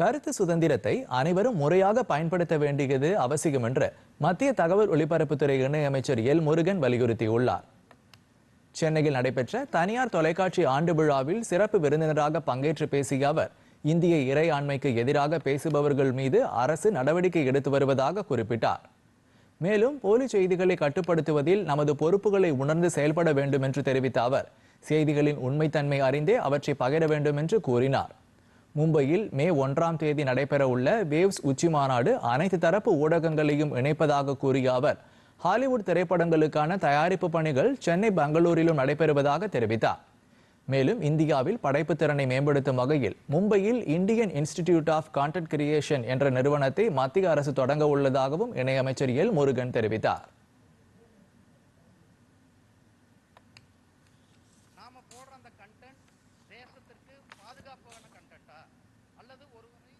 கருத்து சுதந்திரத்தை அனைவரும் முறையாக பயன்படுத்த வேண்டியது அவசியம் என்று மத்திய தகவல் ஒலிபரப்புத்துறை இணையமைச்சர் எல் முருகன் வலியுறுத்தியுள்ளார். சென்னையில் நடைபெற்ற தனியார் தொலைக்காட்சி ஆண்டு விழாவில் சிறப்பு விருந்தினராக பங்கேற்று பேசிய அவர் இந்திய இறையாண்மைக்கு எதிராக பேசுபவர்கள் மீது அரசு நடவடிக்கை எடுத்து வருவதாக குறிப்பிட்டார். மேலும் போலி செய்திகளை கட்டுப்படுத்துவதில் நமது பொறுப்புகளை உணர்ந்து செயல்பட வேண்டும் என்று தெரிவித்த அவர் செய்திகளின் உண்மைத்தன்மை அறிந்தே அவற்றை பகிர வேண்டும் என்று கூறினார். மும்பையில் மே ஒன்றாம் தேதி நடைபெறவுள்ள வேவ்ஸ் உச்சி மாநாடு அனைத்து தரப்பு ஊடகங்களையும் இணைப்பதாக கூறிய அவர் ஹாலிவுட் திரைப்படங்களுக்கான தயாரிப்பு பணிகள் சென்னை பெங்களூரிலும் நடைபெறுவதாக தெரிவித்தார். மேலும் இந்தியாவில் படைப்பு திறனை மேம்படுத்தும் வகையில் மும்பையில் Indian institute of content creation என்ற நிறுவனத்தை மத்திய அரசு தொடங்க உள்ளதாகவும் இணையமைச்சர் எல். முருகன் தெரிவித்தார். நாம போடுற அந்த கண்டென்ட் தேசத்திற்கு பாதுகாப்பான கண்டென்ட்டா அல்லது ஒருவரை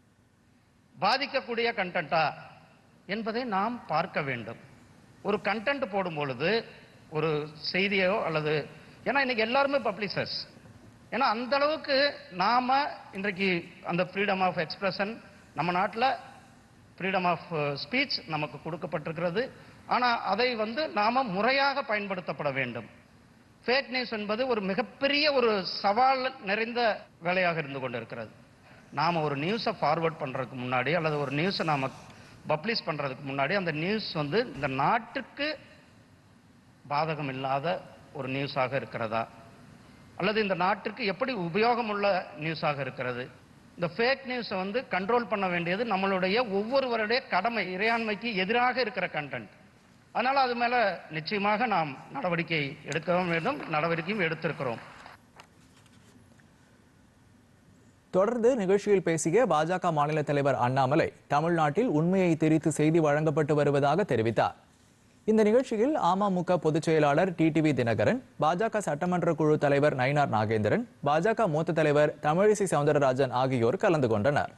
பாதிக்கக்கூடிய கண்டென்ட்டா என்பதை நாம் பார்க்க வேண்டும். ஒரு கண்டென்ட் போடும் பொழுது ஒரு செய்தியோ அல்லது ஏன்னா இன்னைக்கு எல்லாருமே பப்ளிசர்ஸ் ஏன்னா அந்த அளவுக்கு நாம இன்றைக்கு அந்த ஃப்ரீடம் ஆஃப் எக்ஸ்பிரஷன் நம்ம நாட்டில் ஃப்ரீடம் ஆஃப் ஸ்பீச் நமக்கு கொடுக்கப்பட்டிருக்கிறது. ஆனால் அதை வந்து நாம முறையாக பயன்படுத்தப்பட வேண்டும். ஃபேக் நியூஸ் என்பது ஒரு மிகப்பெரிய ஒரு சவால் நிறைந்த வேலையாக இருந்து கொண்டிருக்கிறது. நாம் ஒரு நியூஸை ஃபார்வர்ட் பண்ணுறதுக்கு முன்னாடி அல்லது ஒரு நியூஸை நாம் பப்ளிஷ் பண்ணுறதுக்கு முன்னாடி அந்த நியூஸ் வந்து இந்த நாட்டுக்கு பாதகம் இல்லாத ஒரு நியூஸாக இருக்கிறதா? அல்லது இந்த நாட்டிற்கு எப்படி உபயோகமுள்ள நியூஸாக இருக்கிறது? இந்த ஃபேக் நியூஸை வந்து கண்ட்ரோல் பண்ண வேண்டியது நம்மளுடைய ஒவ்வொருவருடைய கடமை இறையாண்மைக்கு எதிராக இருக்கிற கண்டென்ட் அதனால் அது மேலே நிச்சயமாக நாம் நடவடிக்கை எடுக்கவும் வேண்டும் நடவடிக்கையும் எடுத்திருக்கிறோம். தொடர்ந்து நிகழ்ச்சியில் பேசிய பாஜக மாநில தலைவர் அண்ணாமலை தமிழ்நாட்டில் உண்மையை திரித்து செய்தி வழங்கப்பட்டு வருவதாக தெரிவித்தார். இந்த நிகழ்ச்சியில் அமமுக பொதுச் செயலாளர் டிடிவி தினகரன் பாஜக சட்டமன்ற குழு தலைவர் நயினார் நாகேந்திரன் பாஜக மூத்த தலைவர் தமிழிசை சவுந்தரராஜன் ஆகியோர் கலந்து கொண்டனர்.